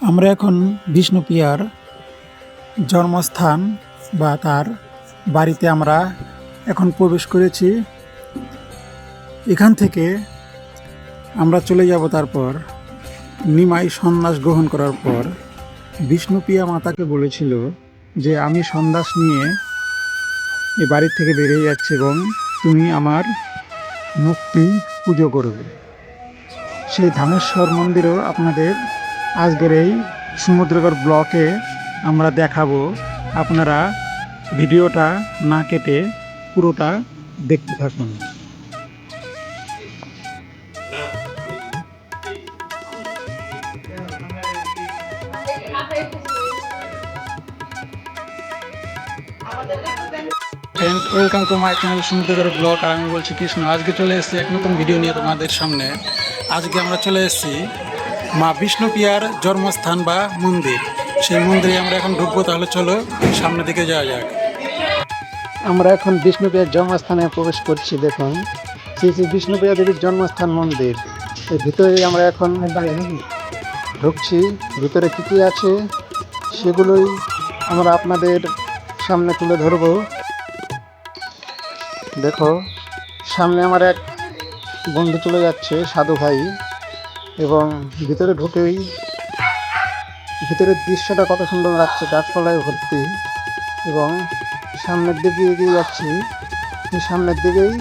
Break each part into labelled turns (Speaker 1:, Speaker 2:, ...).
Speaker 1: আমরা এখন বিষ্ণুপ্রিয়ার জন্মস্থান বা তার বাড়িতে আমরা এখন প্রবেশ করেছি। এখান থেকে আমরা চলে যাব তারপর নিমাই সন্ন্যাস গ্রহণ করার পর। বিষ্ণুপ্রিয়া মাতাকে বলেছিল যে, আমি সন্ন্যাস নিয়ে এ বাড়ির থেকে বেরিয়ে যাচ্ছি এবং তুমি আমার মুক্তি পুজো করবে। সেই ধামেশ্বর মন্দিরও আপনাদের আজকের এই সমুদ্রগড় ব্লকে আমরা দেখাবো আপনারা ভিডিওটা না কেটে পুরোটা দেখতে থাকুন। Welcome to my channel Samudragarh blog. আর আমি বলছি কৃষ্ণ, আজকে চলে এসেছি এক নতুন ভিডিও নিয়ে তোমাদের সামনে। আজকে আমরা চলে এসেছি মা বিষ্ণুপ্রিয়ার জন্মস্থান বা মন্দির। সেই মন্দিরে আমরা এখন ঢুকবো, তাহলে চলো সামনের দিকে যাওয়া যাক। আমরা এখন বিষ্ণুপ্রিয়ার জন্মস্থানে প্রবেশ করছি, দেখুন। শ্রী শ্রী বিষ্ণুপ্রিয়া দেবীর জন্মস্থান মন্দির। এর ভিতরে আমরা এখন ঢুকছি। ভিতরে কী কী আছে, সেগুলোই আমরা আপনাদের সামনে তুলে ধরবো। দেখো, সামনে আমার এক বন্ধু চলে যাচ্ছে, সাধু ভাই। এবং ভিতরে ঢুকেই ভিতরের দৃশ্যটা কত সুন্দর লাগছে গাছপালায় ভর্তি। এবং সামনের দিকে এগিয়ে যাচ্ছি সামনের দিকেই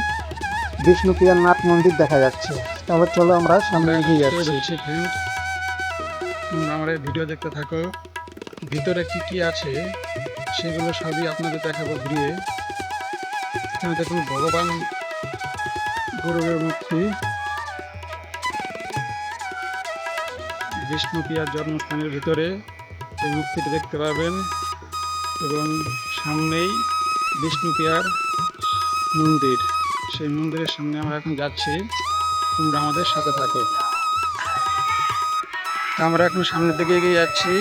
Speaker 1: বিষ্ণুপ্রিয়ার নাথ মন্দির দেখা যাচ্ছে। তাহলে চলো আমরা সামনে এগিয়ে যাচ্ছি। আমরা ভিডিও দেখতে থাকো। ভিতরে কি কি আছে সেগুলো সবই আপনাদের দেখাবো ঘুরিয়ে। এখানে দেখুন ভগবান গৌরবের মূর্তি। বিষ্ণুপ্রিয়ার জন্মস্থানের ভিতরে এই মূর্তিটি দেখতে পাবেন। এবং সামনেই বিষ্ণুপ্রিয়ার মন্দির। সেই মন্দিরের সামনে আমরা এখন যাচ্ছি। তোমরা আমাদের সাথে থাকো। আমরা এখন সামনের দিকে এগিয়ে যাচ্ছি।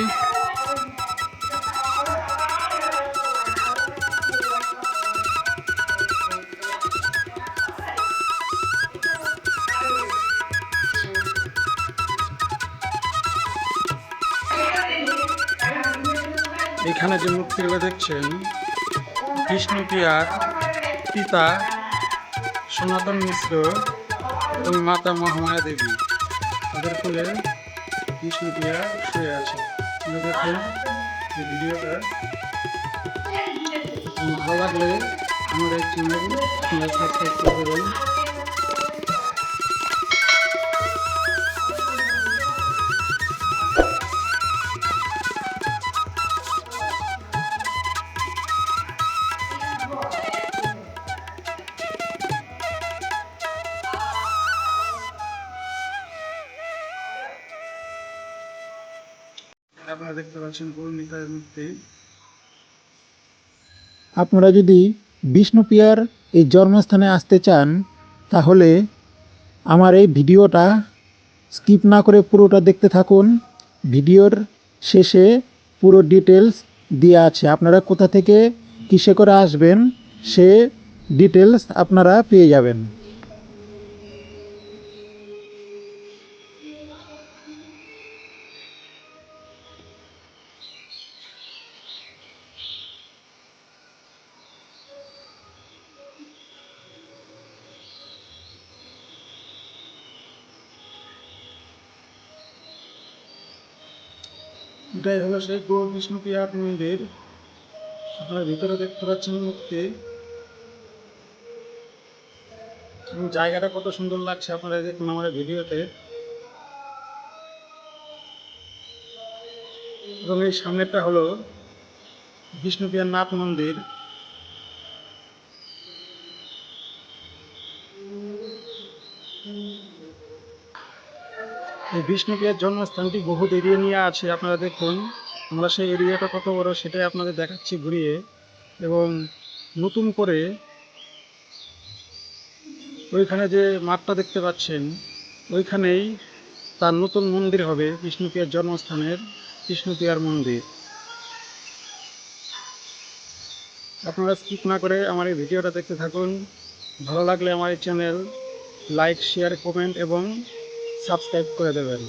Speaker 1: এখানে যে মূর্তিগুলো দেখছেন বিষ্ণুপ্রিয়ার পিতা, সনাতন মিশ্র এবং মাতা মহামায়া দেবী তাদের কোলে বিষ্ণুপ্রিয়া শুয়ে আছে। দেখুন এই ভিডিওটা। ভালো লাগলে আমার আপনারা সাবস্ক্রাইব করে দেবেন। দেখতে পাচ্ছেন আপনারা যদি বিষ্ণুপ্রিয়ার এই জন্মস্থানে আসতে চান, তাহলে আমার এই ভিডিওটা স্কিপ না করে পুরোটা দেখতে থাকুন। ভিডিওর শেষে পুরো ডিটেলস দেওয়া আছে। আপনারা কোথা থেকে কিসে করে আসবেন, সে ডিটেলস আপনারা পেয়ে যাবেন। এটাই হলো সেই গৌর বিষ্ণুপ্রিয়ার মন্দির। আপনারা ভিতরে দেখতে পাচ্ছেন এবং জায়গাটা কত সুন্দর লাগছে আপনারা দেখুন আমার ভিডিওতে। এবং এই সামনেরটা হলো বিষ্ণুপ্রিয়ার নাথ মন্দির। এই বিষ্ণুপ্রিয়ার জন্মস্থানটি বহুত এরিয়া নিয়ে আছে, আপনারা দেখুন। আমরা সেই এরিয়াটা কত বড় সেটাই আপনাদের দেখাচ্ছি ঘুরিয়ে। এবং নতুন করে ওইখানে যে মাঠটা দেখতে পাচ্ছেন, ওইখানেই তার নতুন মন্দির হবে, বিষ্ণুপ্রিয়ার জন্মস্থানের বিষ্ণুপ্রিয়ার মন্দির। আপনারা স্কিপ না করে আমার এই ভিডিওটা দেখতে থাকুন। ভালো লাগলে আমার এই চ্যানেল লাইক শেয়ার কমেন্ট এবং সাবস্ক্রাইব করে দেবেন।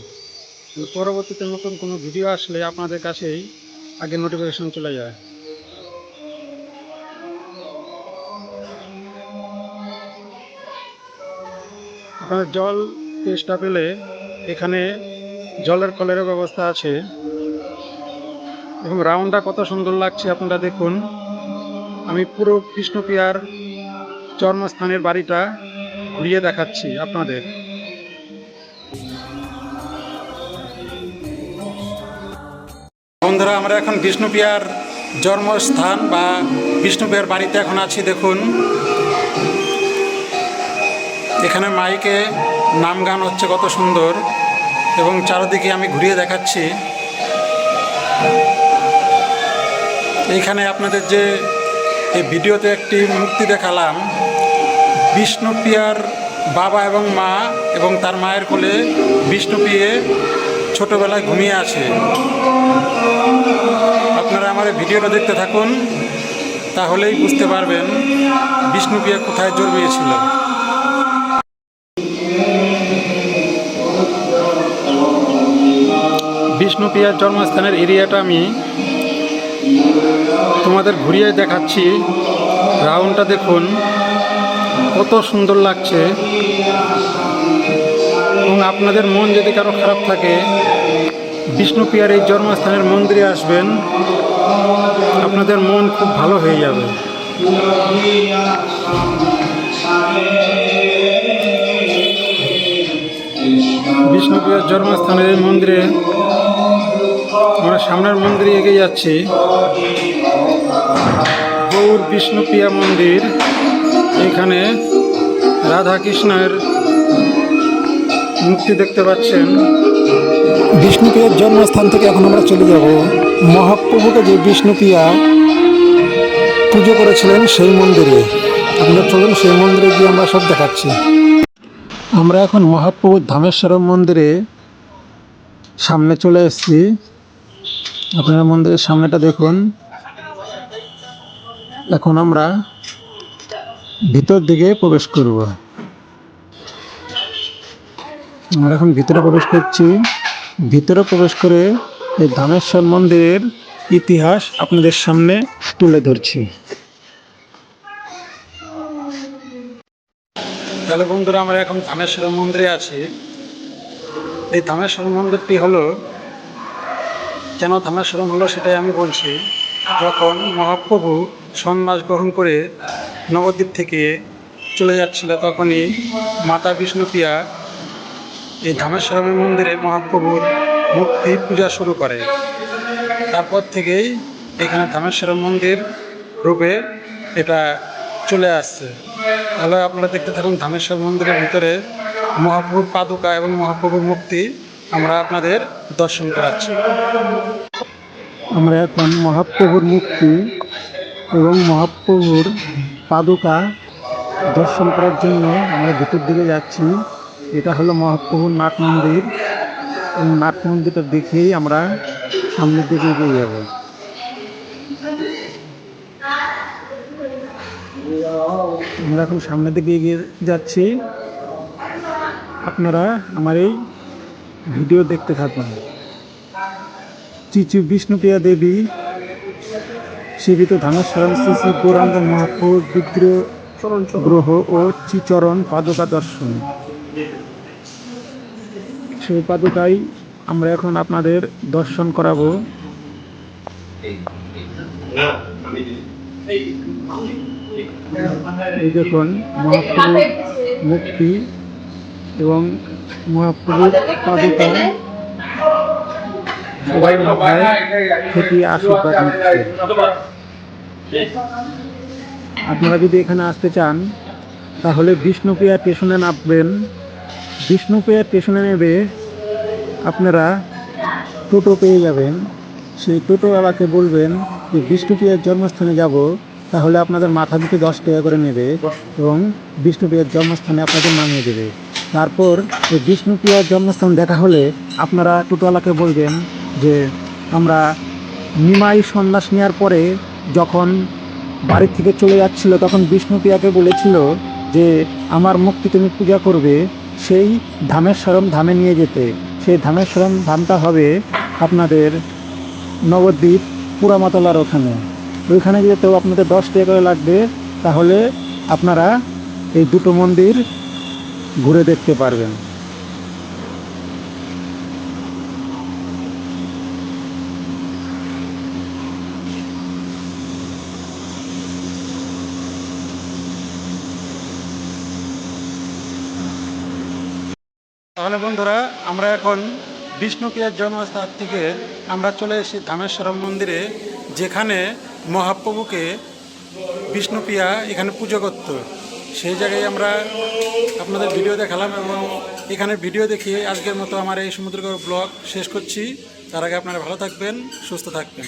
Speaker 2: পরবর্তীতে নতুন কোনো ভিডিও আসলে আপনাদের কাছেই আগে নোটিফিকেশন চলে যায়। আপনাদের জল তেষ্টা পেলে এখানে জলের কলের ব্যবস্থা আছে। এবং রাউন্ডটা কত সুন্দর লাগছে আপনারা দেখুন। আমি পুরো কৃষ্ণপ্রিয়ার জন্মস্থানের বাড়িটা ঘুরিয়ে দেখাচ্ছি আপনাদের। বন্ধুরা, আমরা এখন বিষ্ণুপ্রিয়ার জন্মস্থান বা বিষ্ণুপ্রিয়ার বাড়িতে এখন আছি, দেখুন। এখানে মাইকে নাম গান হচ্ছে, কত সুন্দর। এবং চারদিকে আমি ঘুরিয়ে দেখাচ্ছি। এইখানে আপনাদের যে এই ভিডিওতে একটি মুক্তি দেখালাম বিষ্ণুপ্রিয়ার বাবা এবং মা এবং তার মায়ের কোলে বিষ্ণুপ্রিয়ে ছোটোবেলায় ঘুমিয়ে আছে। আমার ভিডিওটা দেখতে থাকুন, তাহলেই বুঝতে পারবেন বিষ্ণুপ্রিয়া কোথায় জন্মিয়েছিল। বিষ্ণুপ্রিয়ার জন্মস্থানের এরিয়াটা আমি তোমাদের ঘুরিয়ে দেখাচ্ছি। রাউন্ডটা দেখুন, কত সুন্দর লাগছে। এবং আপনাদের মন যদি কারও খারাপ থাকে, বিষ্ণুপ্রিয়ার এই জন্মস্থানের মন্দিরে আসবেন। আপনাদের মন খুব ভালো হয়ে যাবে। বিষ্ণুপ্রিয়ার জন্মস্থানের এই মন্দিরে আমরা সামনের মন্দিরে এগিয়ে যাচ্ছি। গৌর বিষ্ণুপ্রিয়া মন্দির, এখানে রাধা কৃষ্ণের মূর্তি দেখতে পাচ্ছেন।
Speaker 1: বিষ্ণুপ্রিয়ার জন্মস্থান থেকে এখন আমরা চলে যাব। মহাপ্রভুকে যে বিষ্ণুপ্রিয়া পুজো করেছিলেন সেই মন্দিরে। আপনারা চলুন সেই মন্দিরে গিয়ে আমরা সব দেখাচ্ছি। আমরা এখন মহাপ্রভু ধামেশ্বরম মন্দিরে সামনে চলে এসেছি। আপনারা মন্দিরের সামনেটা দেখুন। এখন আমরা ভিতর দিকে প্রবেশ করব। আমরা এখন ভিতরে প্রবেশ করছি। ভিতরে প্রবেশ করে এই ধামেশ্বর মন্দিরের ইতিহাস আপনাদের সামনে তুলে ধরছি।
Speaker 2: তাহলে বন্ধুরা, আমরা এখন ধামেশ্বর মন্দিরে আছি। এই ধামেশ্বর মন্দিরটি হলো, কেন ধামেশ্বরম হলো সেটাই আমি বলছি, যখন মহাপ্রভু সন্ন্যাস গ্রহণ করে নবদ্বীপ থেকে চলে যাচ্ছিল, তখনই মাতা বিষ্ণুপ্রিয়া এই ধামেশ্বরমের মন্দিরে মহাপ্রভুর মূর্তি পূজা শুরু করে। তারপর থেকেই এখানে ধামেশ্বরম মন্দির রূপে এটা চলে আসছে। তাহলে আপনারা দেখতে থাকুন ধামেশ্বর মন্দিরের ভিতরে মহাপ্রভুর পাদুকা এবং মহাপ্রভুর মূর্তি আমরা আপনাদের দর্শন করাচ্ছি।
Speaker 1: আমরা এখন মহাপ্রভুর মুক্তি এবং মহাপ্রভুর পাদুকা দর্শন করার জন্য আমরা ভিতর দিকে যাচ্ছি। এটা হলো মহাপ্রভুর নাট মন্দির। নাট মন্দিরটা দেখেই আমরা সামনের দিকে এগিয়ে যাব। আমরা এখন সামনের দিকে এগিয়ে যাচ্ছি। আপনারা আমার এই ভিডিও দেখতে থাকুন চিচু বিষ্ণুপ্রিয়া দেবী সেবিত ধামেশ্বরম শ্রী শ্রী গৌরাঙ্গ মহাপ্রভুর বিগ্রহ, গ্রহ ও চিচরণ পাদুকা দর্শন। সেই পাদুকাই আমরা এখন আপনাদের দর্শন করাবো। এই দেখুন, মহাপ্রভুর মুক্তি এবং মহাপ্রভুর পাদুকা সবাই মাথায় থেকে আশীর্বাদ আপনারা যদি এখানে আসতে চান, তাহলে বিষ্ণুপ্রিয়া স্টেশনে নামবেন। বিষ্ণুপ্রিয়া স্টেশনে নেবে, আপনারা টোটো পেয়ে যাবেন। সেই টোটোওয়ালাকে বলবেন যে বিষ্ণুপ্রিয়ার জন্মস্থানে যাব, তাহলে আপনাদের মাথা পিছু দশ টাকা করে নেবে এবং বিষ্ণুপ্রিয়ার জন্মস্থানে আপনাদের নামিয়ে দেবে। তারপর এই বিষ্ণুপ্রিয়ার জন্মস্থান দেখা হলে আপনারা টোটোওয়ালাকে বলবেন যে, আমরা নিমাই সন্ন্যাস নেওয়ার পরে যখন বাড়ি থেকে চলে যাচ্ছিল, তখন বিষ্ণুপ্রিয়াকে বলেছিল যে, আমার মুক্তি তুমি পূজা করবে। সেই ধামেশ্বরম ধামে নিয়ে যেতে।
Speaker 3: সেই ধামেশ্বরম ধামটা হবে আপনাদের নবদ্বীপ পুরামাতলার ওখানে। ওইখানে যেতেও আপনাদের দশ টাকা করে লাগবে। তাহলে আপনারা এই দুটো মন্দির ঘুরে দেখতে পারবেন।
Speaker 1: তাহলে বন্ধুরা, আমরা এখন বিষ্ণুপ্রিয়ার জন্মস্থান থেকে আমরা চলে এসেছি ধামেশ্বরম মন্দিরে, যেখানে মহাপ্রভুকে বিষ্ণুপ্রিয়া এখানে পুজো করত। সেই জায়গায় আমরা আপনাদের ভিডিও দেখালাম এবং এখানে ভিডিও দেখিয়ে আজকের মতো আমার এই সমুদ্র ব্লগ শেষ করছি। তার আগে আপনারা ভালো থাকবেন, সুস্থ থাকবেন।